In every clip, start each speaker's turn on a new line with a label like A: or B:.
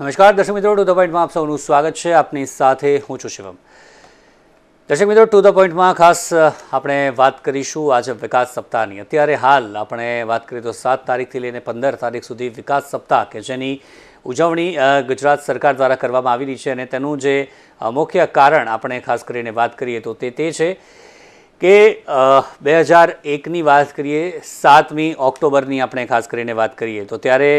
A: નમસ્કાર, દર્શક મિત્રો, ટુ ધ પોઈન્ટમાં આપ સૌનું સ્વાગત છે. આપની સાથે હું છું શિવમ. દર્શક મિત્રો, ટુ ધ પોઈન્ટમાં ખાસ આપણે વાત કરીશું આજે વિકાસ સપ્તાહની. અત્યારે હાલ આપણે વાત કરીએ તો સાત તારીખથી લઈને પંદર તારીખ સુધી વિકાસ સપ્તાહ કે જેની ઉજવણી ગુજરાત સરકાર દ્વારા કરવામાં આવી રહી છે અને તેનું જે મુખ્ય કારણ આપણે ખાસ કરીને વાત કરીએ તો તે તે છે કે બે હજાર એકની વાત કરીએ, સાતમી ઓક્ટોબરની આપણે ખાસ કરીને વાત કરીએ તો ત્યારે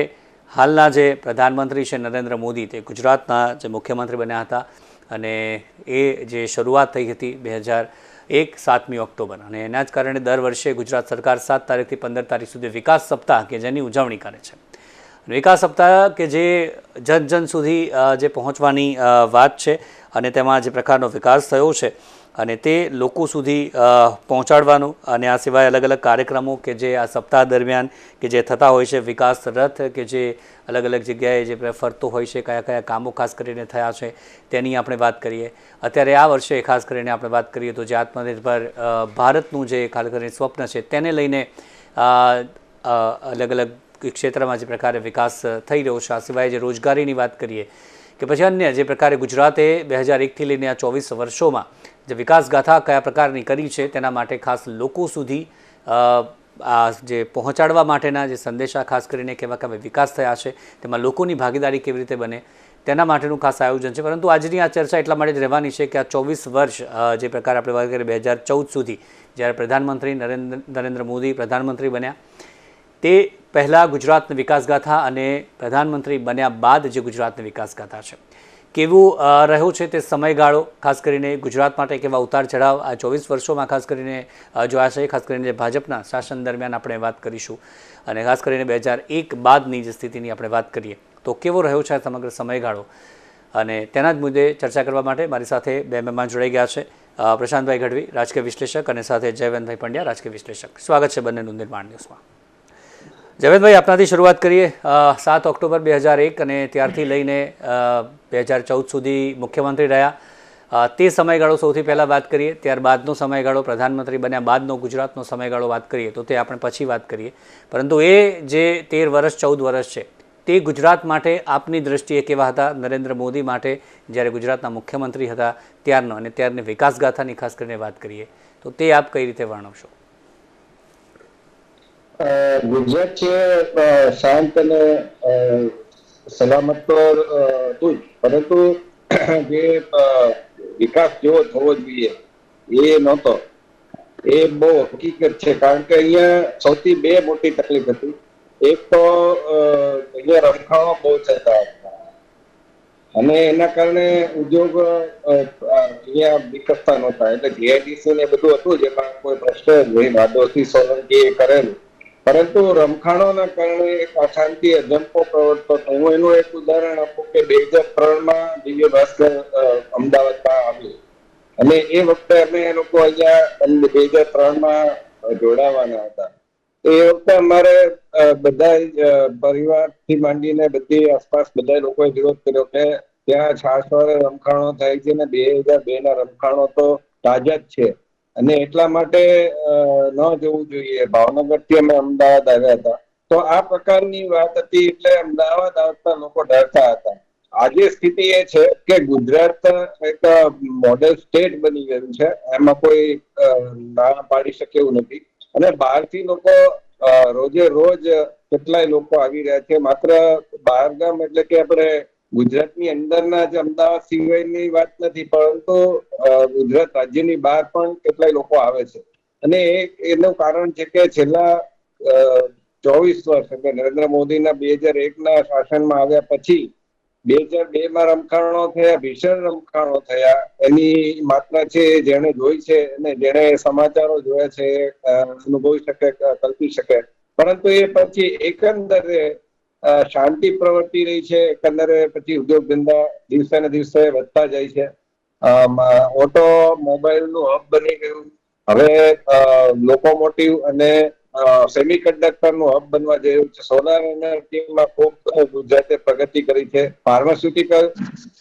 A: હાલના જે પ્રધાનમંત્રી છે નરેન્દ્ર મોદી તે ગુજરાતના જે મુખ્યમંત્રી બન્યા હતા અને એ જે શરૂઆત થઈ હતી બે હજાર એક સાતમી ઓક્ટોબર. અને એના જ કારણે દર વર્ષે ગુજરાત સરકાર સાત તારીખથી પંદર તારીખ સુધી વિકાસ સપ્તાહ કે જેની ઉજવણી કરે છે. વિકાસ સપ્તાહ કે જે જન જન સુધી જે પહોંચવાની વાત છે અને તેમાં જે પ્રકારનો વિકાસ થયો છે અને તે લોકો સુધી પહોંચાડવાનું અને આ સિવાય અલગ અલગ કાર્યક્રમો કે જે આ સપ્તાહ દરમિયાન કે જે થતા હોય છે, વિકાસ રથ કે જે અલગ અલગ જગ્યાએ જે ફરતો હોય છે, કયા કયા કામો ખાસ કરીને થયા છે, તેની આપણે વાત કરીએ. અત્યારે આ વર્ષે ખાસ કરીને આપણે વાત કરીએ તો જે આત્મનિર્ભર ભારતનું જે ખાસ કરીને સ્વપ્ન છે, તેને લઈને અલગ અલગ ક્ષેત્રમાં જે પ્રકારે વિકાસ થઈ રહ્યો છે, આ સિવાય જે રોજગારીની વાત કરીએ કે પછી અન્ય જે પ્રકારે ગુજરાતે બે હજાર એકથી લઈને આ ચોવીસ વર્ષોમાં જે વિકાસગાથા કયા પ્રકારની કરી છે તેના માટે ખાસ લોકો સુધી આ જે પહોંચાડવા માટેના જે સંદેશા ખાસ કરીને કેવા કેવા વિકાસ થયા છે, તેમાં લોકોની ભાગીદારી કેવી રીતે બને, તેના માટેનું ખાસ આયોજન છે. પરંતુ આજની આ ચર્ચા એટલા માટે જ રહેવાની છે કે આ ચોવીસ વર્ષ જે પ્રકારે આપણે વાત કરીએ બે હજાર ચૌદ સુધી જ્યારે પ્રધાનમંત્રી નરેન્દ્ર નરેન્દ્ર મોદી પ્રધાનમંત્રી બન્યા, તે પહેલાં ગુજરાતની વિકાસગાથા અને પ્રધાનમંત્રી બન્યા બાદ જે ગુજરાતની વિકાસગાથા છે. કેવું રહ્યો છે તે સમયગાળો? ખાસ કરીને ગુજરાત માટે કેવા ઉતાર ચઢાવ આ ચોવીસ વર્ષોમાં ખાસ કરીને જોયા છે. ખાસ કરીને ભાજપના શાસન દરમિયાન આપણે વાત કરીશું. અને ખાસ કરીને બે હજાર એક બાદની જે સ્થિતિની આપણે વાત કરીએ. તો કેવો રહ્યો છે આ સમગ્ર સમયગાળો? અને તેના જ મુદ્દે ચર્ચા કરવા માટે મારી સાથે બે મહેમાન જોડાઈ ગયા છે. પ્રશાંતભાઈ ગઢવી, રાજકીય વિશ્લેષક અને સાથે જયવંતભાઈ પંડ્યા, રાજકીય વિશ્લેષક. સ્વાગત છે બંનેનું નિર્માણ ન્યૂઝમાં. જવેદભાઈ, આપનાથી શરૂઆત કરીએ. સાત ઓક્ટોબર બે હજાર એક અને ત્યારથી લઈને બે હજાર ચૌદ સુધી મુખ્યમંત્રી રહ્યા. તે સમયગાળો સૌથી પહેલાં વાત કરીએ, ત્યારબાદનો સમયગાળો, પ્રધાનમંત્રી બન્યા બાદનો ગુજરાતનો સમયગાળો વાત કરીએ, તો તે આપણે પછી વાત કરીએ. પરંતુ એ જે તેર વર્ષ, ચૌદ વર્ષ છે, તે ગુજરાત માટે આપની દ્રષ્ટિએ કેવા હતા? નરેન્દ્ર મોદી માટે જ્યારે ગુજરાતના મુખ્યમંત્રી હતા, ત્યારનો અને ત્યારની વિકાસગાથાની ખાસ કરીને વાત કરીએ, તો તે આપ કઈ રીતે વર્ણવશો?
B: ગુજરાત છે શાંત અને સલામત તો હતું પરંતુ જે વિકાસ જેવો થવો જોઈએ, એ નહોતો. એ બહુ હકીકત છે. કારણ કે અહીંયા સૌથી બે મોટી તકલીફ હતી. એક તો અહીંયા રમખાણો બહુ થતા અને એના કારણે ઉદ્યોગ અહીંયા વિકસતા નહોતા. એટલે જીઆઈડીસી ને બધું હતું જેમાં કોઈ ભ્રષ્ટ ભાદોથી સોલંકી કરેલું. પરંતુ રમખાણોના કારણે એક અશાંતિ અજંપો પ્રવર્તતો હતો. હું એનું એક ઉદાહરણ આપું કે બે હજાર ત્રણમાં દિવ્ય ભાસ્કર અમદાવાદમાં આવ્યું. અને એ વખતે અમે એ લોકો અહીંયા બે હજાર ત્રણમાં જોડાવાના હતા. તો એ વખતે અમારે બધા પરિવારથી માંડીને બધી આસપાસ બધા લોકોએ વિરોધ કર્યો કે ત્યાં છાસવારે રમખાણો થાય છે ને બે હજાર બે ના રમખાણો તો તાજા જ છે. અને એટલા માટે ન જવું જોઈએ. ભાવનગરથી અમે અમદાવાદ આવ્યા હતા. તો આ પ્રકારની વાત હતી એટલે અમદાવાદ આવતા લોકો ડરતા હતા. આજે સ્થિતિ એ છે કે ગુજરાત એક મોડેલ સ્ટેટ બની ગયું છે. એમાં કોઈ ના પાડી શકે એવું નથી. અને બહારથી લોકો રોજે રોજ કેટલાય લોકો આવી રહ્યા છે. માત્ર બહારગામ એટલે કે આપણે ગુજરાતની અંદરના જ અમદાવાદ સિવાયની વાત નથી, પરંતુ ગુજરાત રાજ્યની બહાર પણ કેટલાય લોકો આવે છે. અને એનું કારણ છે કે છેલ્લા ચોવીસ વર્ષ એટલે નરેન્દ્ર મોદીના બે હજાર એકના શાસનમાં આવ્યા પછી, બે હજાર બે માં રમખાણો થયા, ભીષણ રમખાણો થયા, એની માત્રા છે જેને જોઈ છે અને જેણે સમાચારો જોયા છે અનુભવી શકે કલ્પી શકે. પરંતુ એ પછી એકંદરે શાંતિ પ્રવર્તી રહી છે. એકંદરે પછી ઉદ્યોગ ધંધા દિવસે ને દિવસે વધતા જાય છે. ઓટો મોબાઈલનું હબ બની ગયું. હવે લોકોમોટિવ અને સેમી કન્ડક્ટરનું હબ બનવા જઈ રહ્યું છે. સોલાર એનર્જીમાં ખૂબ ગુજરાતે પ્રગતિ કરી છે. ફાર્માસ્યુટિકલ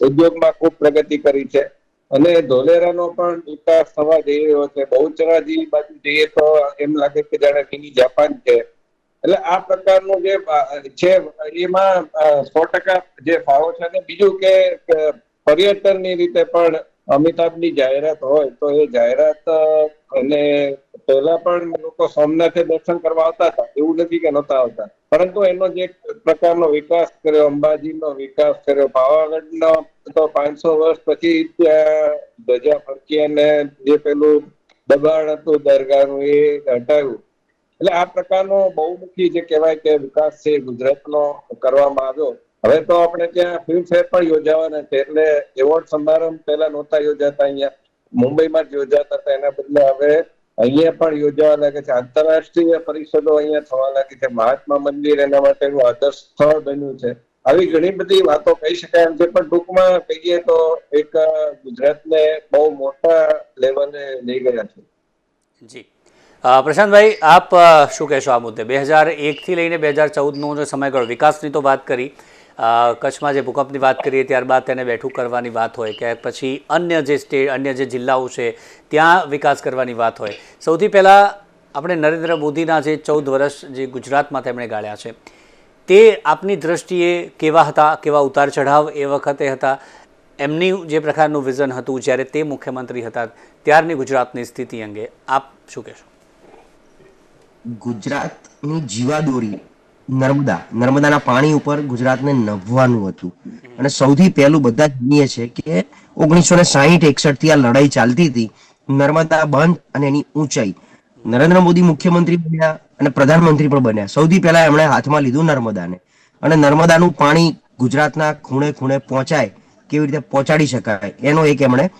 B: ઉદ્યોગમાં ખૂબ પ્રગતિ કરી છે. અને ધોલેરાનો પણ વિકાસ થવા જઈ રહ્યો છે. બહુચરાજી બાજુ જઈએ તો એમ લાગે કે જાણે મિની જાપાન છે. એટલે આ પ્રકારનું જે છે એમાં સો ટકા જે ફાળો છે અને બીજું કે પર્યટનની રીતે પણ અમિતાભની જાહેરાત હોય તો એ જાહેરાત અને પહેલા પણ લોકો સોમનાથે દર્શન કરવા આવતા હતા. એવું નથી કે નહોતા આવતા. પરંતુ એનો જે પ્રકારનો વિકાસ કર્યો, અંબાજીનો વિકાસ કર્યો, પાવાગઢનો તો પાંચસો વર્ષ પછી ત્યાં ધજા ફરકી અને જે પેલું દબાણ હતું દરગાહનું એ હટાવ્યું. એટલે આ પ્રકારનો બહુમુખી જે કહેવાય કે વિકાસ છે ગુજરાતનો કરવામાં આવ્યો. હવે તો આપણે ત્યાં ફિલ્મ ફેર પણ યોજાવાના છે. એટલે એવોર્ડ સમારંભ પહેલા નહોતા યોજાતા અહીંયા. મુંબઈમાં જ યોજાતા હતા. એના બદલે હવે અહીંયા પણ યોજાવા લાગે છે. આંતરરાષ્ટ્રીય પરિષદો અહીંયા થવા લાગી છે. મહાત્મા મંદિર એના માટેનું આદર્શ સ્થળ બન્યું છે. આવી ઘણી બધી વાતો કહી શકાય એમ છે. પણ ટૂંકમાં કહીએ તો એક ગુજરાતને બહુ મોટા લેવલે લઈ ગયા છે.
A: જી. પ્રશાંતભાઈ, આપ શું કહેશો આ મુદ્દે? બે હજાર એકથી લઈને બે હજાર ચૌદનો જે સમયગાળો, વિકાસની તો વાત કરી. કચ્છમાં જે ભૂકંપની વાત કરીએ ત્યારબાદ તેને બેઠું કરવાની વાત હોય કે પછી અન્ય જે સ્ટેટ અન્ય જે જિલ્લાઓ છે, ત્યાં વિકાસ કરવાની વાત હોય. સૌથી પહેલાં આપણે નરેન્દ્ર મોદીના જે ચૌદ વર્ષ જે ગુજરાતમાં તેમણે ગાળ્યા છે, તે આપની દ્રષ્ટિએ કેવા હતા, કેવા ઉતાર ચઢાવ એ વખતે હતા? એમની જે પ્રકારનું વિઝન હતું જ્યારે તે મુખ્યમંત્રી હતા, ત્યારની ગુજરાતની સ્થિતિ અંગે આપ શું કહેશો?
C: ગુજરાતની જીવાદોરી નર્મદા, નર્મદાના પાણી ઉપર ગુજરાતને નભવાનું હતું. અને સૌથી પહેલું બધા જાણીએ છે કે ઓગણીસો ને સાહીઠ એકસઠથી આ લડાઈ ચાલતી હતી. નર્મદા બંધ અને એની ઊંચાઈ. નરેન્દ્ર મોદી મુખ્યમંત્રી બન્યા અને પ્રધાનમંત્રી પણ બન્યા. સૌથી પહેલા એમણે હાથમાં લીધું નર્મદાને. અને નર્મદાનું પાણી ગુજરાતના ખૂણે ખૂણે પહોંચાય, કેવી રીતે પહોંચાડી શકાય, એનો એક એમણે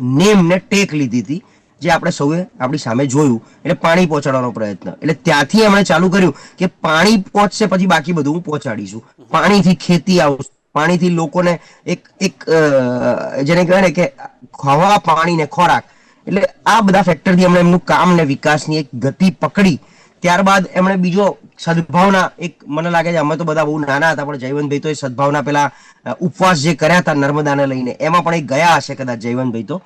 C: નેમ ને ટેક લીધી હતી. જે આપણે સૌએ આપણી સામે જોયું એટલે પાણી પહોંચાડવાનો પ્રયત્ન. એટલે ત્યાંથી એમણે ચાલુ કર્યું કે પાણી પહોંચશે, પછી બાકી બધું હું પહોંચાડીશું. પાણીથી ખેતી આવશે. પાણીથી લોકોને એક એક જેને કહેવાય ને કે હવા પાણી ને ખોરાક. એટલે આ બધા ફેક્ટરથી એમણે એમનું કામ ને વિકાસની એક ગતિ પકડી. ત્યારબાદ એમણે બીજો સદભાવના, એક મને લાગે છે અમે તો બધા બહુ નાના હતા, પણ જયવંતભાઈ તો એ સદભાવના પેલા ઉપવાસ જે કર્યા હતા નર્મદાને લઈને, એમાં પણ એ ગયા હશે કદાચ જયવંતભાઈ તો.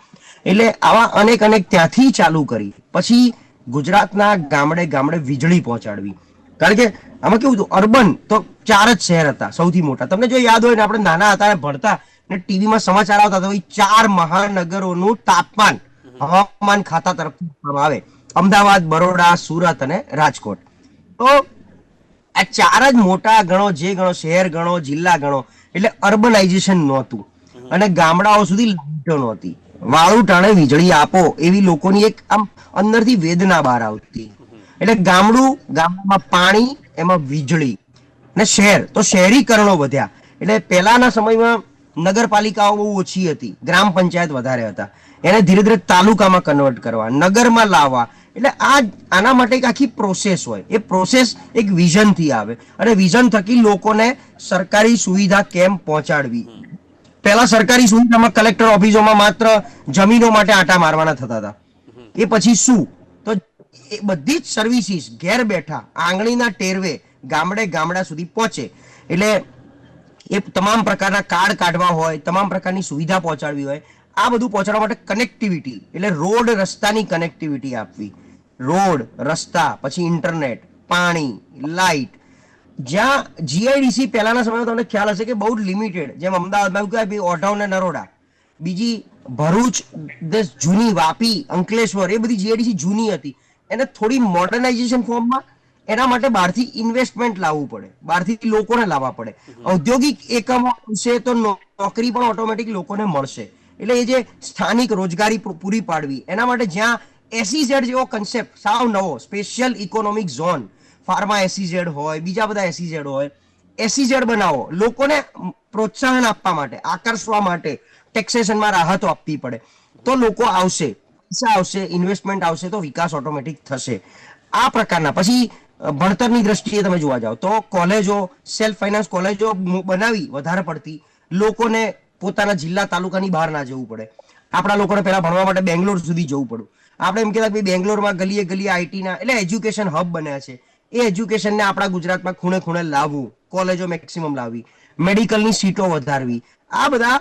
C: એટલે આવા અનેક અનેક ત્યાંથી ચાલુ કરી. પછી ગુજરાતના ગામડે ગામડે વીજળી પહોંચાડવી. કારણ કે આમાં કેવું હતું, અર્બન તો ચાર જ શહેર હતા, સૌથી મોટા. તમને જો યાદ હોય ને, આપણે નાના હતા ભણતા ને ટીવીમાં સમાચાર આવતા તો એ ચાર મહાનગરોનું તાપમાન, હવામાન ખાતા તરફથી આવે. અમદાવાદ, બરોડા, સુરત અને રાજકોટ. તો આ ચાર જ મોટા ગણો, જે ગણો, શહેર ગણો, જિલ્લા ગણો, એટલે અર્બનાઇઝેશન નહોતું. અને ગામડાઓ સુધી લાઈટો નહોતી. વાળું ટાણે વીજળી આપો એવી લોકોની એક આમ અંદરથી વેદના બહાર આવતી. એટલે ગામડું, ગામડામાં પાણી, એમાં વીજળી ને શહેર. તો શહેરીકરણો વધ્યા. એટલે પહેલાના સમયમાં નગરપાલિકાઓ બહુ ઓછી હતી. ગ્રામ પંચાયત વધારે હતા. એને ધીરે ધીરે તાલુકામાં કન્વર્ટ કરવા, નગરમાં લાવવા. એટલે આ આના માટે એક આખી પ્રોસેસ હોય. એ પ્રોસેસ એક વિઝનથી આવે. અને વિઝન થકી લોકોને સરકારી સુવિધા કેમ પહોંચાડવી? પહેલા સરકારી સુવિધામાં કલેક્ટર ઓફિસોમાં માત્ર જમીનો માટે આટા મારવાના થતા હતા. એ પછી શું? તો એ બધી જ સર્વિસીસ ઘેર બેઠા આંગળીના ટેરવે ગામડે ગામડા સુધી પહોંચે. એટલે એ તમામ પ્રકારના કાર્ડ કાઢવા હોય, તમામ પ્રકારની સુવિધા પહોંચાડવી હોય, આ બધું પહોંચાડવા માટે કનેક્ટિવિટી એટલે રોડ રસ્તાની કનેક્ટિવિટી આપવી. રોડ, રસ્તા, પછી ઇન્ટરનેટ પાણી લાઇટ જ્યાં જીઆઈડીસી પહેલાના સમયમાં તમને ખ્યાલ હશે કે બહુ જ લિમિટેડ જેમ અમદાવાદમાં કહેવાય, ભાઈ ઓઢવ ને નરોડા બીજી ભરૂચ દસ જૂની વાપી, અંકલેશ્વર, એ બધી જીઆઈડીસી જૂની હતી. એને થોડી મોડર્નાઇઝેશન ફોર્મમાં એના માટે બહારથી ઇન્વેસ્ટમેન્ટ લાવવું પડે. બહારથી લોકોને લાવવા પડે. ઔદ્યોગિક એકમો આવશે તો નોકરી પણ ઓટોમેટિક લોકોને મળશે. એટલે એ જે સ્થાનિક રોજગારી પૂરી પાડવી, એના માટે જ્યાં એસીઝેડ જેવો કન્સેપ્ટ સાવ નવો special economic zone pharma SEZ હોય, બીજા બધા એસીઝેડ હોય એસીઝેડ બનાવો. લોકોને પ્રોત્સાહન આપવા માટે, આકર્ષવા માટે ટેક્સેશનમાં રાહતો આપવી પડે. તો લોકો આવશે, પૈસા આવશે ઇન્વેસ્ટમેન્ટ આવશે, તો વિકાસ ઓટોમેટિક થશે. આ પ્રકારના. પછી ભણતરની દ્રષ્ટિએ તમે જોવા જાઓ, તો કોલેજો સેલ્ફ ફાઇનાન્સ કોલેજો બનાવી વધારે પડતી લોકોને પોતાના જિલ્લા તાલુકાની બહાર ના જવું પડે. આપણા લોકોને પહેલા ભણવા માટે બેંગ્લોર સુધી જવું પડ્યું. આપણે એમ કહેતા બેંગ્લોરમાં ગલીએ ગલીએ આઈટીના એટલે એજ્યુકેશન હબ બન્યા છે. એ એજ્યુકેશનને આપણા ગુજરાતમાં ખૂણે ખૂણે લાવવું કોલેજો મેક્સિમમ લાવવી મેડિકલની સીટો વધારવી, આ બધા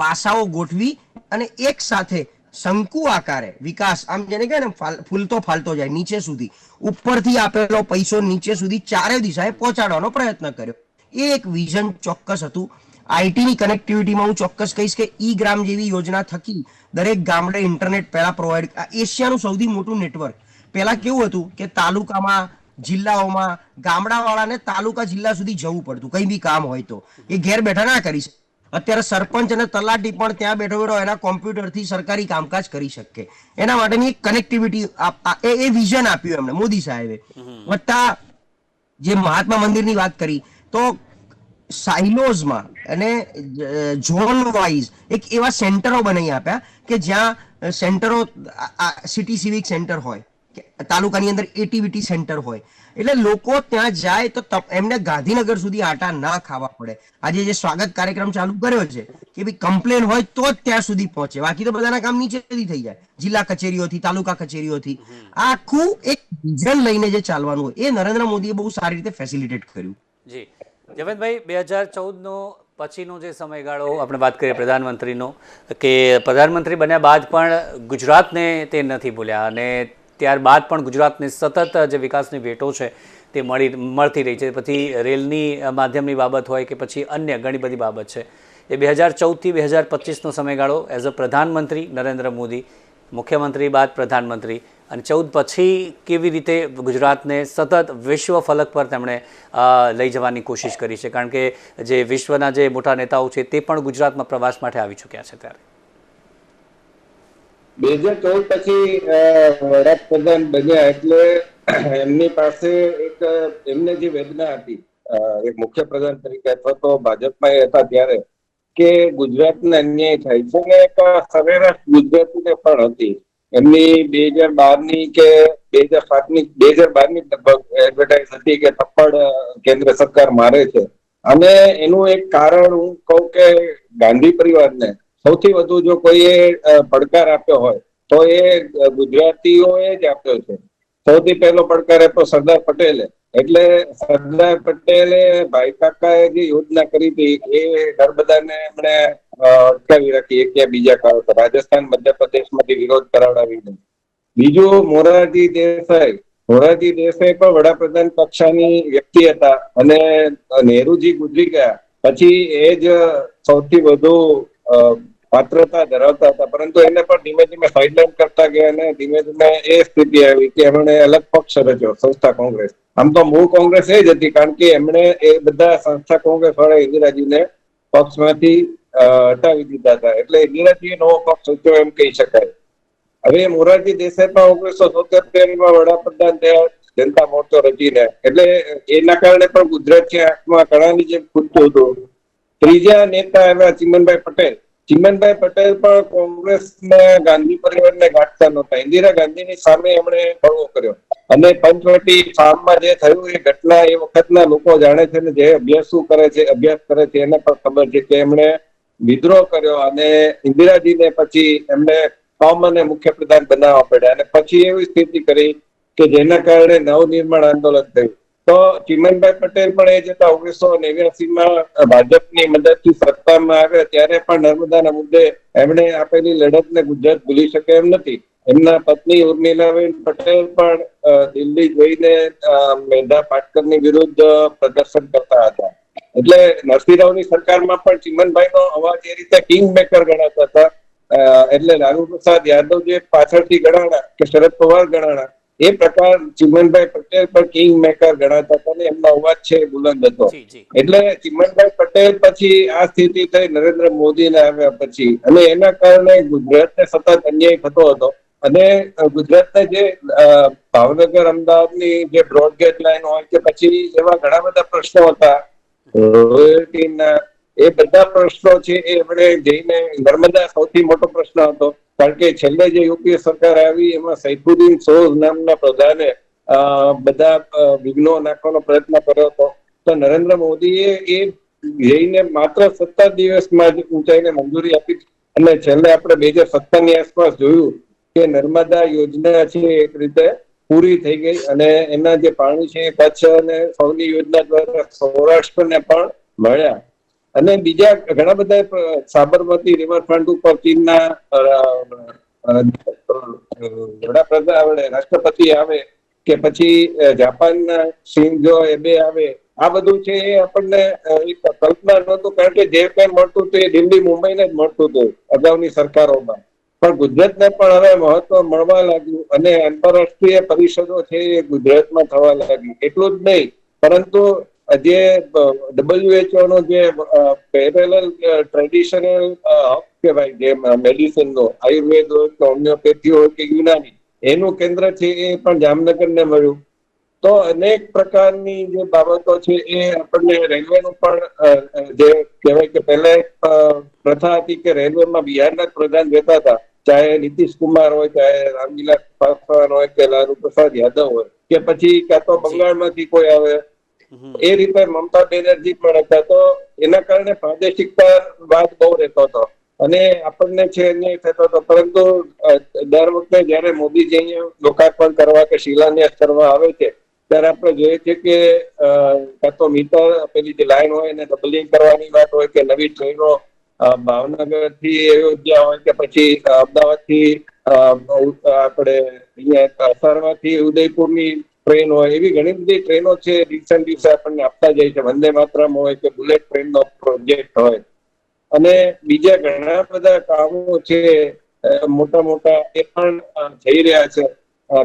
C: પાસાઓ ગોઠવી અને એક સાથે શંકુ આકારે વિકાસ, આમ જેને કહે ને ફૂલતો ફાલતો જાય નીચે સુધી, ઉપરથી આપેલો પૈસો નીચે સુધી ચારે દિશાએ પહોંચાડવાનો પ્રયત્ન કર્યો. એ એક વિઝન ચોક્કસ હતું. આઈટીની કનેક્ટિવિટીમાં હું ચોક્કસ કહીશ કે ઈ ગ્રામ જેવી યોજના થકી દરેક ગામડે ઇન્ટરનેટ પહેલા પ્રોવાઈડ એશિયાનું સૌથી મોટું નેટવર્ક પહેલા કેવું હતું કે તાલુકામાં જિલ્લાઓમાં ગામડાવાળાને તાલુકા જિલ્લા સુધી જવું પડતું કંઈ બી કામ હોય તો. એ ઘેર બેઠા ના કરી શકે. અત્યારે સરપંચ અને તલાટી પણ ત્યાં બેઠો બેઠો એના કોમ્પ્યુટરથી સરકારી કામકાજ કરી શકે. એના માટેની કનેક્ટિવિટી એ વિઝન આપ્યું એમને મોદી સાહેબે. વત્તા જે મહાત્મા મંદિરની વાત કરી તો સાઇલોઝમાં અને ઝોન વાઇઝ એક એવા સેન્ટરો બનાવી આપ્યા કે જ્યાં સેન્ટરો સિટી સિવિક સેન્ટર હોય. તાલુકાની અંદર એટીવીટી સેન્ટર હોય. એટલે લોકો ત્યાં જાય તો એમને ગાંધીનગર સુધી આટા ના ખાવા પડે. આજે જે સ્વાગત કાર્યક્રમ ચાલુ કર્યો છે કે ભાઈ કમ્પ્લેન હોય તો જ ત્યાં સુધી પહોંચે. બાકી તો બધાના કામ નીચેથી થઈ જાય. જિલ્લા કચેરીઓથી તાલુકા કચેરીઓથી. આખું એક વિઝન લઈને જે ચાલવાનું હોય એ નરેન્દ્ર મોદીએ બહુ સારી રીતે ફેસિલિટેટ કર્યું.
A: જી. જવેદભાઈ બે હજાર ચૌદનો પછીનો જે સમયગાળો આપણે વાત કરીએ પ્રધાનમંત્રીનો કે પ્રધાનમંત્રી બન્યા બાદ પણ ગુજરાતને તે નથી ભૂલ્યા અને ત્યારબાદ પણ ગુજરાતને સતત જે વિકાસની ભેટો છે તે મળી મળતી રહી છે. પછી રેલની માધ્યમની બાબત હોય કે પછી અન્ય ઘણી બધી બાબત છે. એ બે હજાર ચૌદથી બે હજાર પચીસનો સમયગાળો એઝ અ પ્રધાનમંત્રી નરેન્દ્ર મોદી, મુખ્યમંત્રી બાદ પ્રધાનમંત્રી અને ચૌદ પછી કેવી રીતે ગુજરાતને સતત વિશ્વ ફલક પર તેમણે લઈ જવાની કોશિશ કરી છે. કારણ કે જે વિશ્વના જે મોટા નેતાઓ છે તે પણ ગુજરાતમાં પ્રવાસ માટે આવી ચૂક્યા છે ત્યારે.
B: બે હજાર ચૌદ પછી વડાપ્રધાન બન્યા એટલે એમની પાસે એક, એમને જે વેદના હતી એક મુખ્યપ્રધાન તરીકે અથવા તો ભાજપમાં એ હતા ત્યારે, કે ગુજરાતને અન્યાય થાય છે. ને એક સરેરાશ ગુજરાતીને પણ હતી. એમની બે હજાર બારની કે બે હજાર સાતની બે હજાર બારની લગભગ એડવર્ટાઇઝ હતી કે થપ્પડ કેન્દ્ર સરકાર મારે છે. અને એનું એક કારણ હું કહું કે ગાંધી પરિવારને સૌથી વધુ જો કોઈએ પડકાર આપ્યો હોય, તો એ ગુજરાતીઓએ જ આપ્યો છે. સૌથી પહેલો પડકાર આપ્યો સરદાર પટેલે. એટલે સરદાર પટેલે ભાઈ કાકાએ જે યોજના કરી હતી, એ નર્મદાને એમણે અટકાવી રાખી એક યા બીજા કારણો રાજસ્થાન, મધ્યપ્રદેશમાંથી વિરોધ કરાવડાવીને. બીજું મોરારજી દેસાઈ. મોરારજી દેસાઈ પણ વડાપ્રધાન કક્ષાની વ્યક્તિ હતા અને નેહરુજી ગુજરી ગયા. પછી એ જ સૌથી વધુ પાત્રતા ધરાવતા હતા. પરંતુ એને પણ ધીમે ધીમે સાઇડલાઇન કરતા ગયા અને ધીમે ધીમે એ સ્થિતિ આવી કે એમણે અલગ પક્ષ રચ્યો, સંસ્થા કોંગ્રેસ. આમ તો મૂળ કોંગ્રેસ એ જ હતી, કારણ કે એમણે એ બધા સંસ્થા કોંગ્રેસ વાળા ઇન્દિરાજીને પક્ષમાંથી હટાવી દીધા હતા. એટલે ઇન્દિરાજીએ નવો પક્ષ રચ્યો એમ કહી શકાય. હવે મોરારજી દેસાઈ પણ ઓગણીસો તોતેરમાં વડાપ્રધાન થયા, જનતા મોરચો રચીને. એટલે એના કારણે પણ ગુજરાતની આંખમાં ઘણાની જેમ ખૂટતું હતું. ત્રીજા નેતા એવા ચિમનભાઈ પટેલ. ચિમનભાઈ પટેલ પણ કોંગ્રેસને ગાંધી પરિવારને ગાંઠતા નહોતા. ઇન્દિરા ગાંધીની સામે એમણે બળવો કર્યો. અને પંચવટી ફાર્મમાં જે થયું, એ ઘટના એ વખતના લોકો જાણે છે ને જે અભ્યાસુ કરે છે, અભ્યાસ કરે છે, એને પણ ખબર છે કે એમણે વિદ્રોહ કર્યો અને ઇન્દિરાજીને પછી એમને કોમ અને મુખ્યપ્રધાન બનાવવા પડ્યા. અને પછી એવી સ્થિતિ કરી કે જેના કારણે નવનિર્માણ આંદોલન થયું. તો ચિમનભાઈ પટેલ પણ એ જતા ઓગણીસો નેવ્યાસી માં ભાજપની મદદથી સત્તામાં આવ્યા. ત્યારે પણ નર્મદાના મુદ્દે એમણે આપેલી લડતને ગુજરાત ભૂલી શકે એમ નથી. એમના પત્ની ઉર્મિલાબેન પટેલ પણ દિલ્હી જઈને મેધા પાટકરની વિરુદ્ધ પ્રદર્શન કરતા હતા. એટલે નરસિંહરાવની સરકારમાં પણ ચિમનભાઈનો અવાજ એ રીતે કિંગ મેકર ગણાતા હતા. એટલે લાલુ પ્રસાદ યાદવ જે પાછળથી ગણાણા કે શરદ પવાર ગણાણા. એ પ્રકાર ચિમનભાઈ પટેલ પણ કિંગ મેકર ગણાતા હતા ને એમનો અવાજ છે બુલંદ હતો. એટલે ચિમનભાઈ પટેલ પછી આ સ્થિતિ થઈ નરેન્દ્ર મોદીને આવ્યા પછી. અને એના કારણે ગુજરાતને સતત અન્યાય થતો હતો. અને ગુજરાત ગુજરાતના જે ભાવનગર ભાવનગર અમદાવાદની જે બ્રોડગેજ લાઈન હોય કે પછી એવા ઘણા બધા પ્રશ્નો હતા. રોયલ્ટીના એ બધા પ્રશ્નો છે એ એમણે જઈને નર્મદા સૌથી મોટો પ્રશ્ન હતો. કારણ કે છેલ્લે જે યુપીએ સરકાર આવી, એમાં સૈફુદ્દીન સોઝ નામના પ્રધાને બધા વિઘ્નો નાખવાનો પ્રયત્ન કર્યો હતો. તો નરેન્દ્ર મોદીએ એ જઈને માત્ર સત્તર દિવસમાં જ ઊંચાઈને મંજૂરી આપી અને છેલ્લે આપણે બે હજાર સત્તરની આસપાસ જોયું કે નર્મદા યોજના છે એક રીતે પૂરી થઈ ગઈ અને એના જે પાણી છે કચ્છ અને સૌની યોજના દ્વારા સૌરાષ્ટ્રને પણ મળ્યા. અને બીજા ઘણા બધા સાબરમતી રિવરફ્રન્ટ ઉપર ચીનના વડાપ્રધાન રાષ્ટ્રપતિ આવે કે પછી જાપાન જાપાનના શિંઝો એબે આવે, આ બધું છે એ આપણને એક કલ્પના નહોતું કારણ કે જે કઈ મળતું હતું એ દિલ્હી, મુંબઈને જ મળતું હતું અગાઉની સરકારોમાં. પણ ગુજરાતને પણ હવે મહત્વ મળવા લાગ્યું અને આંતરરાષ્ટ્રીય પરિષદો છે એ ગુજરાતમાં થવા લાગી. એટલું જ નહીં, પરંતુ જે ડબલ્યુએચઓ નો જે પેરેલલ ટ્રેડિશનલ હબ કહેવાય જે મેડિસિન નો આયુર્વેદ હોય કે હોમિયોપેથી હોય કે યુનાની એનું કેન્દ્ર છે એ પણ જામનગરને મળ્યું તો અનેક પ્રકારની જે બાબતો છે એ આપણને રેલવેનું પણ અ, અ, જે કહેવાય કે પહેલા પ્રથા હતી કે રેલવેમાં બિહારના પ્રધાન રહેતા હતા ચાહે નીતિશ કુમાર હોય ચાહે રામવિલાસ પાસવાન હોય કે લાલુ પ્રસાદ યાદવ હોય કે પછી કાં તો બંગાળમાંથી કોઈ આવે. એ રીતે મમતા બેનર્જી પણ હતા. તો એના કારણે પ્રાદેશિકતા વાદ બહુ રહેતો હતો. અને આપણને છે અન્યાય થતો હતો. પરંતુ દર વખતે જયારે મોદીજી અહીંયા લોકાર્પણ કરવા કે શિલાન્યાસ કરવા આવે છે, ત્યારે આપણે જોઈએ છે કે કાં તો મીટર પેલી જે લાઈન હોય એને ડબલિંગ કરવાની વાત હોય કે નવી ટ્રેનો ભાવનગરથી અયોધ્યા હોય કે પછી અમદાવાદથી આપણે અહીંયા સારવાથી ઉદયપુરની ટ્રેન એવી ઘણી બધી ટ્રેનો છે, દિવસે દિવસે આપણને આપતા જાય છે. વંદે માતરમ હોય કે બુલેટ ટ્રેન નો પ્રોજેક્ટ હોય. અને બીજા ઘણા બધા કામો છે મોટા મોટા એ પણ થઈ રહ્યા છે.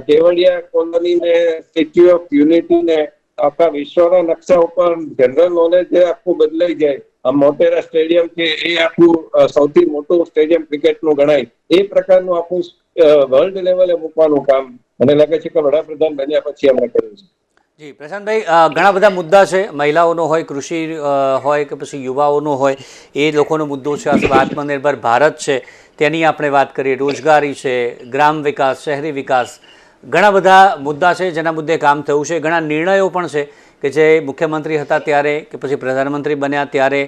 B: કેવડિયા કોલોની ને સ્ટેચ્યુ ઓફ યુનિટી ને આખા વિશ્વના નકશા ઉપર જનરલ નોલેજ આખું બદલાઈ જાય, આ મોટેરા સ્ટેડિયમ છે, એ આખું સૌથી મોટું સ્ટેડિયમ ક્રિકેટનું ગણાય. એ પ્રકારનું આખું વર્લ્ડ લેવલે મૂકવાનું કામ મને લાગે છે કે વડાપ્રધાન બન્યા પછી એમણે કર્યું છે.
A: જી, પ્રશાંતભાઈ ઘણા બધા મુદ્દા છે. મહિલાઓનો હોય, કૃષિ હોય કે પછી યુવાઓનો હોય, એ લોકોનો મુદ્દો છે. અથવા આત્મનિર્ભર ભારત છે. તેની આપણે વાત કરીએ. રોજગારી છે, ગ્રામ વિકાસ, શહેરી વિકાસ. ઘણા બધા મુદ્દા છે જેના મુદ્દે કામ થયું છે. ઘણા નિર્ણયો પણ છે. કે જે મુખ્યમંત્રી હતા ત્યારે કે પછી પ્રધાનમંત્રી બન્યા ત્યારે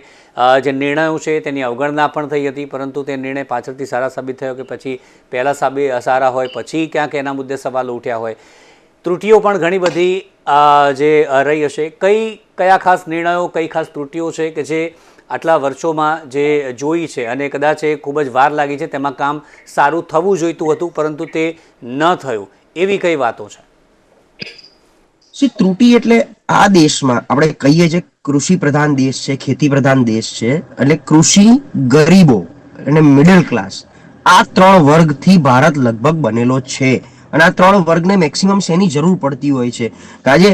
A: જે નિર્ણયો છે તેની અવગણના પણ થઈ હતી, પરંતુ તે નિર્ણય પાછળથી સારા સાબિત થયો કે પછી પહેલાં સાબિત સારા હોય, પછી ક્યાંક એના મુદ્દે સવાલ ઉઠ્યા હોય. ત્રુટીઓ પણ ઘણી બધી જે રહી હશે. કઈ, કયા ખાસ નિર્ણયો, કઈ ખાસ ત્રુટીઓ છે કે જે આટલા વર્ષોમાં જે જોઈ છે અને કદાચ એ ખૂબ જ વાર લાગી છે, તેમાં કામ સારું થવું જોઈતું હતું, પરંતુ તે ન થયું. એવી કઈ વાતો છે?
C: સી ત્રુટી એટલે આ દેશમાં આપણે કહીએ છીએ કૃષિ પ્રધાન દેશ છે, ખેતી પ્રધાન દેશ છે, એટલે કૃષિ ગરીબો અને મિડલ ક્લાસ આ ત્રણ વર્ગથી ભારત લગભગ બનેલો છે. અને આ ત્રણ વર્ગને મેક્સિમમ શેની જરૂર પડતી હોય છે? આજે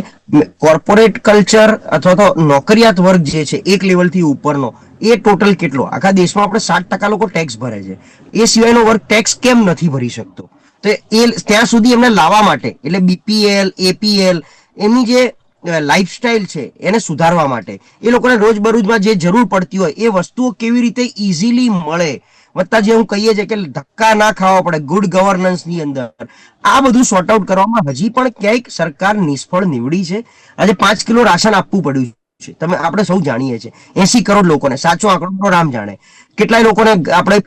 C: કોર્પોરેટ કલ્ચર અથવા તો નોકરિયાત વર્ગ જે છે, એક લેવલથી ઉપરનો, એ ટોટલ કેટલો? આખા દેશમાં આપણે સાત ટકા લોકો ટેક્સ ભરે છે. એ સિવાયનો વર્ગ ટેક્સ કેમ નથી ભરી શકતો? તો એ ત્યાં સુધી એમને લાવવા માટે, એટલે બીપીએલ એપીએલ એમની જે લાઈફસ્ટાઈલ છે, એને સુધારવા માટે. એ લોકોને રોજબરોજમાં જે જરૂર પડતી હોય, એ વસ્તુઓ કેવી રીતે ઇઝીલી મળે? વત્તા જે હું કહીએ છીએ કે ધક્કા ના ખાવા પડે ગુડ ગવર્નન્સની અંદર. આ બધું સોર્ટ આઉટ કરવામાં હજી પણ ક્યાંક સરકાર નિષ્ફળ નીવડી છે. આજે પાંચ કિલો રાશન આપવું પડ્યું છે. તમે, આપણે સૌ જાણીએ છીએ. એસી કરોડ લોકોને, સાચો આંકડો રામ જાણે. કેટલાય લોકોને આપણે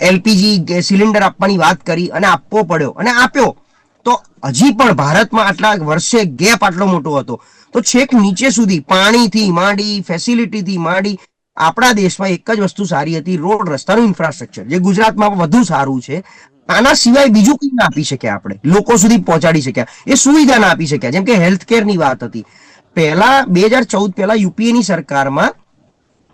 C: એલપીજી સિલિન્ડર આપવાની વાત કરી અને આપવો પડ્યો અને આપ્યો. તો હજી પણ ભારતમાં આટલા વર્ષે ગેપ આટલો મોટો હતો. તો છેક નીચે સુધી પાણીથી માંડી ફેસિલિટીથી માંડી, આપણા દેશમાં એક જ વસ્તુ સારી હતી, રોડ રસ્તાનું ઇન્ફ્રાસ્ટ્રક્ચર જે ગુજરાતમાં વધુ સારું છે. આના સિવાય બીજું કંઈ ના આપી શક્યા આપણે. લોકો સુધી પહોંચાડી શક્યા. એ સુવિધા ના આપી શક્યા. જેમ કે હેલ્થ કેરની વાત હતી. પહેલા બે હજાર ચૌદ પહેલા યુપીએની સરકારમાં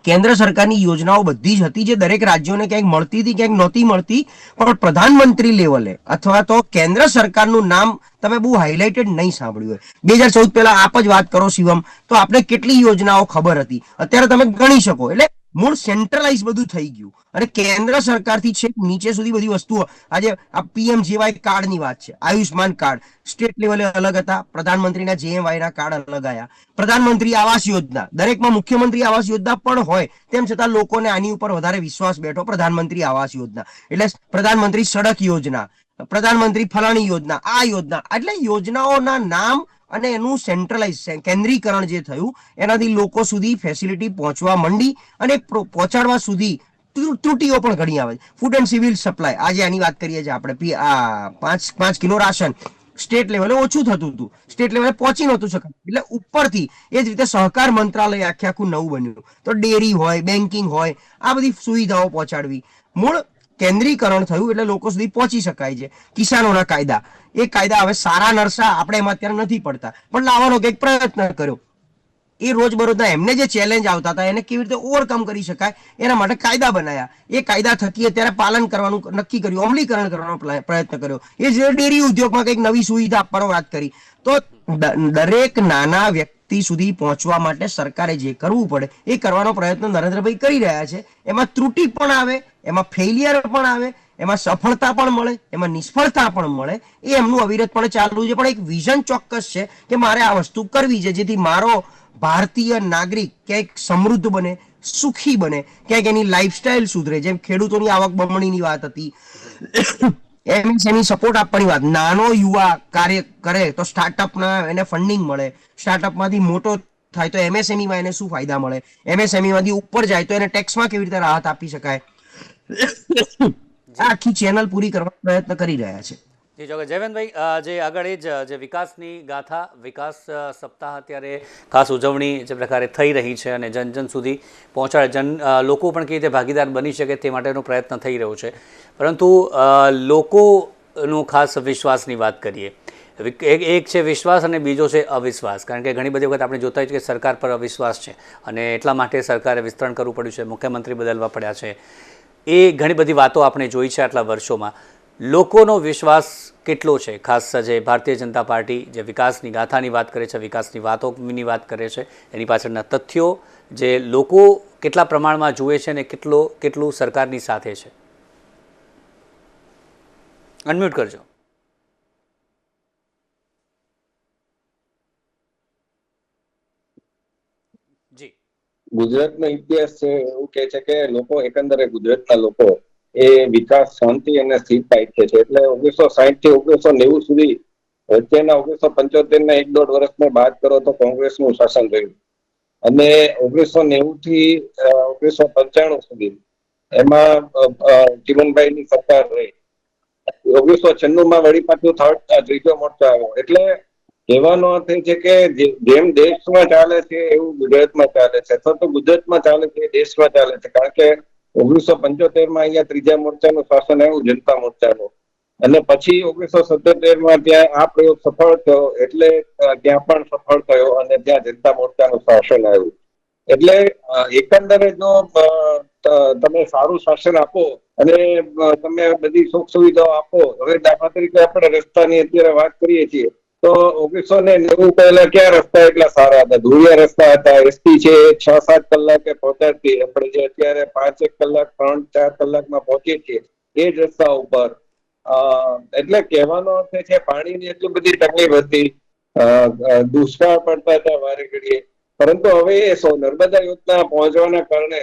C: કેન્દ્ર સરકારની યોજનાઓ બધી જ હતી જે દરેક રાજ્યોને ક્યાંક મળતી હતી, ક્યાંક નહોતી મળતી. પણ પ્રધાનમંત્રી લેવલે અથવા તો કેન્દ્ર સરકારનું નામ તમે બહુ હાઇલાઇટેડ નહીં સાંભળ્યું હોય. બે હજાર ચૌદ પહેલા આપ જ વાત કરો શિવમ, તો આપણે કેટલી યોજનાઓ ખબર હતી? અત્યારે તમે ગણી શકો, એટલે મૂળ સેન્ટ્રલાઇઝ બધું થઈ ગયું. અને કેન્દ્ર સરકારથી છેક નીચે સુધી બધી વસ્તુઓ. આજે આ પીએમ જેવાય કાર્ડની વાત છે. આયુષ્માન કાર્ડ સ્ટેટ લેવલે અલગ હતા. પ્રધાનમંત્રીના જેએમવાયના કાર્ડ અલગ આવ્યા પ્રધાનમંત્રી આવાસ યોજના. દરેકમાં મુખ્યમંત્રી આવાસ યોજના પણ હોય. તેમ છતાં લોકોને આની ઉપર વધારે વિશ્વાસ બેઠો પ્રધાનમંત્રી આવાસ યોજના. એટલે પ્રધાનમંત્રી સડક યોજના. પ્રધાનમંત્રી ફલાણી યોજના. આ યોજના. એટલે યોજનાઓના નામ અને એનું સેન્ટ્રલાઇઝ કેન્દ્રીકરણ જે થયું, એનાથી લોકો સુધી ફેસિલિટી પહોંચવા માંડી અને પહોંચાડવા સુધી ત્રુ- ત્રુટીઓ પણ ઘણી આવે છે. ફૂડ એન્ડ સિવિલ સપ્લાય આજે આની વાત કરીએ છીએ આપણે આ પાંચ પાંચ કિલો રાશન સ્ટેટ લેવલે ઓછું થતું હતું. સ્ટેટ લેવલે પહોંચી નહોતું શકાતું એટલે ઉપરથી એ જ રીતે સહકાર મંત્રાલય આખે આખું નવું બન્યું. તો ડેરી હોય બેન્કિંગ હોય, આ બધી સુવિધાઓ પહોંચાડવી. મૂળ કેન્દ્રીકરણ થયું એટલે લોકો સુધી પહોંચી શકાય છે. કિસાનોના કાયદા. એ કાયદા હવે સારા નરસા આપણે એમાં અત્યારે નથી પડતા. પણ લાવવાનો કંઈક પ્રયત્ન કર્યો. એ રોજબરોજના એમને જે ચેલેન્જ આવતા હતા, એને કેવી રીતે ઓવરકમ કરી શકાય, એના માટે કાયદા બનાયા. એ કાયદા થકી અત્યારે પાલન કરવાનું નક્કી કર્યું, અમલીકરણ કરવાનો પ્રયત્ન કર્યો. એ જે ડેરી ઉદ્યોગમાં કંઈક નવી સુવિધા આપવાનો વાત કરી. તો દરેક નાના વ્યક્તિ સુધી પહોંચવા માટે સરકારે જે કરવું પડે, એ કરવાનો પ્રયત્ન નરેન્દ્રભાઈ કરી રહ્યા છે. એમાં ત્રુટિ પણ આવે, એમાં ફેલિયર પણ આવે, એમાં સફળતા પણ મળે, એમાં નિષ્ફળતા પણ મળે. એ એમનું અવિરતપણે ચાલુ છે. પણ એક વિઝન ચોક્કસ છે કે મારે આ વસ્તુ કરવી છે, જેથી મારો ભારતીય નાગરિક ક્યાંક સમૃદ્ધ બને, સુખી બને, ક્યાંક એની લાઈફસ્ટાઈલ સુધરે. જેમ ખેડૂતોની આવક બમણીની વાત હતી એમ એની સપોર્ટ આપવાની વાત. નાનો યુવા કાર્ય કરે તો સ્ટાર્ટઅપના એને ફંડિંગ મળે. સ્ટાર્ટઅપમાંથી મોટો થાય તો એમએસએમઈમાં એને શું ફાયદા મળે? એમએસએમઈમાંથી માંથી ઉપર જાય તો એને ટેક્સમાં કેવી રીતે રાહત આપી શકાય? આખી ચેનલ પૂરી કરવાનો પ્રયત્ન કરી રહ્યા છે.
A: જી જોકે જયવંતભાઈ જે આગળ એ જ, જે વિકાસની ગાથા, વિકાસ સપ્તાહ અત્યારે ખાસ ઉજવણી જે પ્રકારે થઈ રહી છે અને જન જન સુધી પહોંચાડે, જન લોકો પણ કેવી રીતે ભાગીદાર બની શકે તે માટેનો પ્રયત્ન થઈ રહ્યો છે. પરંતુ લોકોનો ખાસ વિશ્વાસની વાત કરીએ. એક છે વિશ્વાસ અને બીજો છે અવિશ્વાસ. કારણ કે ઘણી બધી વખત આપણે જોતા હોઈએ કે સરકાર પર અવિશ્વાસ છે અને એટલા માટે સરકારે વિસ્તરણ કરવું પડ્યું છે, મુખ્યમંત્રી બદલવા પડ્યા છે. એ ઘણી બધી વાતો આપણે જોઈ છે આટલા વર્ષોમાં. લોકોનો વિશ્વાસ કેટલો છે? ખાસ જે ભારતીય જનતા પાર્ટી જે વિકાસની ગાથાની વાત કરે છે, વિકાસની વાતોની વાત કરે છે, એની પાછળના તથ્યો જે લોકો કેટલા પ્રમાણમાં જુએ છે અને કેટલો, કેટલું સરકારની સાથે છે. અનમ્યુટ કરજો.
B: ગુજરાતનો ઇતિહાસ છે, એવું કે છે કે લોકો એકંદરે ગુજરાતના લોકો. એ વિકાસ શાંતિ અને સ્થિરતા છે. એટલે ઓગણીસો સાહીઠથી ઓગણીસો નેવું સુધી વચ્ચેના ઓગણીસો પંચોતેર ના એક દોઢ વર્ષને બાદ કરો તો કોંગ્રેસનું શાસન રહ્યું. અને ઓગણીસો નેવું થી ઓગણીસો પંચાણું સુધી એમાં ચીમનભાઈની સરકાર રહી. ઓગણીસો છન્નું માં વળી પાછું થર્ડ ત્રીજો મોરચો આવ્યો. એટલે કહેવાનો અર્થ એ છે કે જેમ દેશમાં ચાલે છે એવું ગુજરાતમાં ચાલે છે. અથવા તો ગુજરાતમાં ચાલે છે દેશમાં ચાલે છે. કારણ કે ઓગણીસો પંચોતેરમાં અહીંયા ત્રીજા મોરચાનું શાસન આવ્યું, જનતા મોરચાનું. અને પછી ઓગણીસો સત્યોતેરમાં ત્યાં આ પ્રયોગ સફળ થયો, એટલે ત્યાં પણ સફળ થયો અને ત્યાં જનતા મોરચાનું શાસન આવ્યું. એટલે એકંદરે જો તમે સારું શાસન આપો અને તમે બધી સુખ સુવિધાઓ આપો, હવે દાખલા તરીકે આપણે રસ્તાની અત્યારે વાત કરીએ છીએ. તો ઓગણીસો ને નેવું પહેલા ક્યાં રસ્તા એટલા સારા હતા? ધુરિયા રસ્તા હતા, એસટી છે છ સાત કલાકે પહોંચાડતી આપણે જે અત્યારે પાંચ એક કલાક ત્રણ ચાર કલાકમાં પહોંચીએ છીએ, એ જ રસ્તા ઉપર. એટલે કહેવાનો અર્થ છે, પાણીની એટલી બધી તકલીફ હતી. દુષ્કાળ પડતા હતા, વારે ઘડીએ. પરંતુ હવે એ સૌ નર્મદા યોજના પહોંચવાના કારણે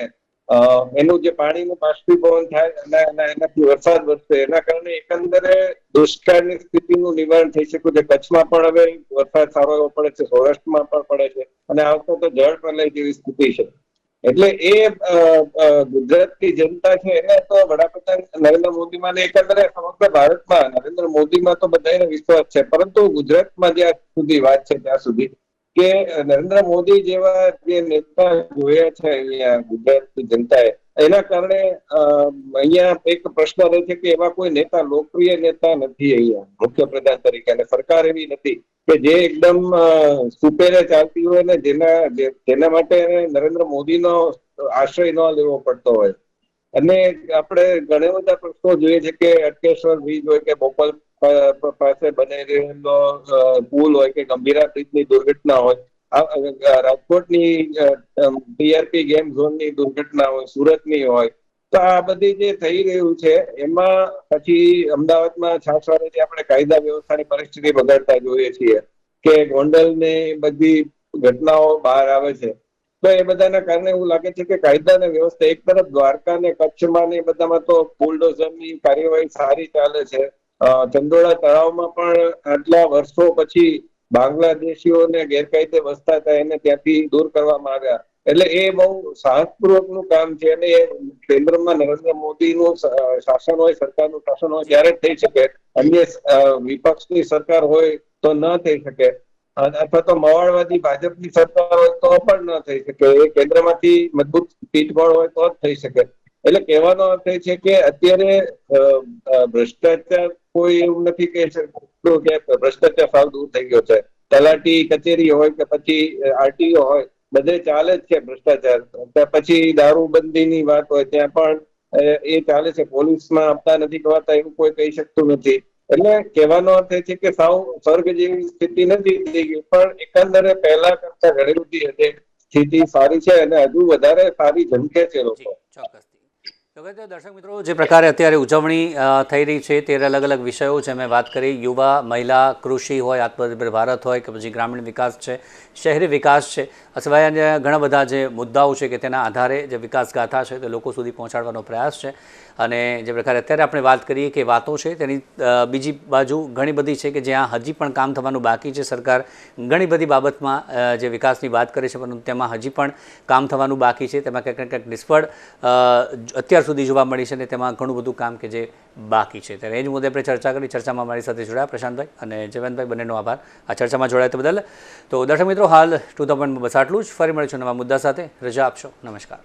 B: એનું જે પાણીનું બાષ્પીભવન થાય અને એનાથી વરસાદ વધશે, એના કારણે એકંદરે દુષ્કાળની સ્થિતિનું નિવારણ થઈ શક્યું છે. કચ્છમાં પણ હવે વરસાદ સારો એવો પડે છે, સૌરાષ્ટ્રમાં પણ પડે છે અને આવતો તો જળ પ્રલય જેવી સ્થિતિ છે. એટલે એ ગુજરાતની જનતા છે એને તો વડાપ્રધાન નરેન્દ્ર મોદીમાં એકંદરે સમગ્ર ભારતમાં નરેન્દ્ર મોદીમાં તો બધાને વિશ્વાસ છે. પરંતુ ગુજરાતમાં જ્યાં સુધી વાત છે, ત્યાં સુધી કે નરેન્દ્ર મોદી જેવા જે નેતા જોયા છે અહીંયા ગુજરાતની જનતાએ, એના કારણે અહીંયા એક પ્રશ્ન રહે છે કે એવા કોઈ નેતા, લોકપ્રિય નેતા નથી અહીંયા, મુખ્યપ્રધાન તરીકે, અને સરકાર એવી નથી કે જે એકદમ સુપેરે ચાલતી હોય ને જેના જેના માટે નરેન્દ્ર મોદીનો આશ્રય ન લેવો પડતો હોય. અને આપણે ઘણા બધા પ્રશ્નો જોઈએ છે કે અટકેશ્વર બ્રિજ હોય કે બોપલ પાસે બની રહેલો પુલ હોય કે ગંભીરા બ્રિજની દુર્ઘટના હોય રાજકોટની ટીઆરપી ગેમ ઝોનની દુર્ઘટના હોય, સુરતની હોય, તો આ બધી જે થઈ રહ્યું છે, એમાં પછી અમદાવાદમાં છાસવાડેથી આપણે કાયદા વ્યવસ્થાની પરિસ્થિતિ બગાડતા જોઈએ છીએ, કે ગોંડલની બધી ઘટનાઓ બહાર આવે છે, તો એ બધાના કારણે એવું લાગે છે કે કાયદા અને વ્યવસ્થા એક તરફ દ્વારકા ને કચ્છમાં ને બધામાં તો બુલડોઝરની કાર્યવાહી સારી ચાલે છે ચંદોળા તળાવમાં પણ આટલા વર્ષો પછી બાંગ્લાદેશીઓને ગેરકાયદે વસતા હતા, એને ત્યાંથી દૂર કરવામાં આવ્યા. એટલે એ બહુ સાહસપૂર્વકનું કામ છે અને એ કેન્દ્રમાં નરેન્દ્ર મોદીનું શાસન હોય, સરકારનું શાસન હોય, ત્યારે જ થઈ શકે. અન્ય વિપક્ષની સરકાર હોય તો ન થઈ શકે. અથવા તો મવાળવાદી ભાજપની સરકાર હોય તો પણ ન થઈ શકે. એ કેન્દ્રમાંથી મજબૂત પીઠબળ હોય તો જ થઈ શકે. એટલે કહેવાનો અર્થ એ છે કે અત્યારે ભ્રષ્ટાચાર કોઈ એવું નથી કહી શકતું કે ભ્રષ્ટાચાર સાવ દૂર થઈ ગયો છે. તલાટી કચેરી હોય કે પછી આરટીઓ હોય, બધે ચાલે જ છે ભ્રષ્ટાચાર. પછી દારૂબંધીની વાત હોય, ત્યાં પણ એ ચાલે છે. પોલીસમાં આપતા નથી કહેવાતા એવું કોઈ કહી શકતું નથી. એટલે કહેવાનો અર્થ એ છે કે સાવ સ્વર્ગ જેવી સ્થિતિ નથી થઈ ગઈ. પણ એકંદરે પહેલા કરતા ઘણી બધી સ્થિતિ સારી છે અને હજુ વધારે સારી ઝંખે છે લોકો.
A: ચોક્કસથી તો કે દર્શક મિત્રો, જે પ્રકારે અત્યારે ઉજવણી થઈ રહી છે તે અલગ અલગ વિષયો છે. મેં વાત કરી, યુવા, મહિલા, કૃષિ હોય, આત્મનિર્ભર ભારત હોય કે પછી ગ્રામીણ વિકાસ છે. શહેરી વિકાસ છે અથવા ઘણા બધા જે મુદ્દાઓ છે કે તેના આધારે જે વિકાસ ગાથા છે તે લોકો સુધી પહોંચાડવાનો પ્રયાસ છે. અને જે પ્રકારે અત્યારે આપણે વાત કરીએ કે વાતો છે તેની બીજી બાજુ ઘણી બધી છે કે જ્યાં હજી પણ કામ થવાનું બાકી છે. સરકાર ઘણી બધી બાબતમાં જે વિકાસની વાત કરે છે પરંતુ તેમાં હજી પણ કામ થવાનું બાકી છે. તેમાં ક્યાંક ક્યાંક નિષ્ફળ અત્યાર સુધી જોવા મળી છે અને તેમાં ઘણું બધું કામ કે જે બાકી છે. ત્યારે એ જ મુદ્દે આપણે ચર્ચા કરી. ચર્ચામાં મારી સાથે જોડાયા પ્રશાંતભાઈ અને જયવંતભાઈ, બંનેનો આભાર. આ ચર્ચામાં જોડાયા તે બદલ. તો દર્શક મિત્રો, હાલ ટુ ધ બસ આટલું જ. ફરી મળીશું નવા મુદ્દા સાથે. રજા આપશો. નમસ્કાર.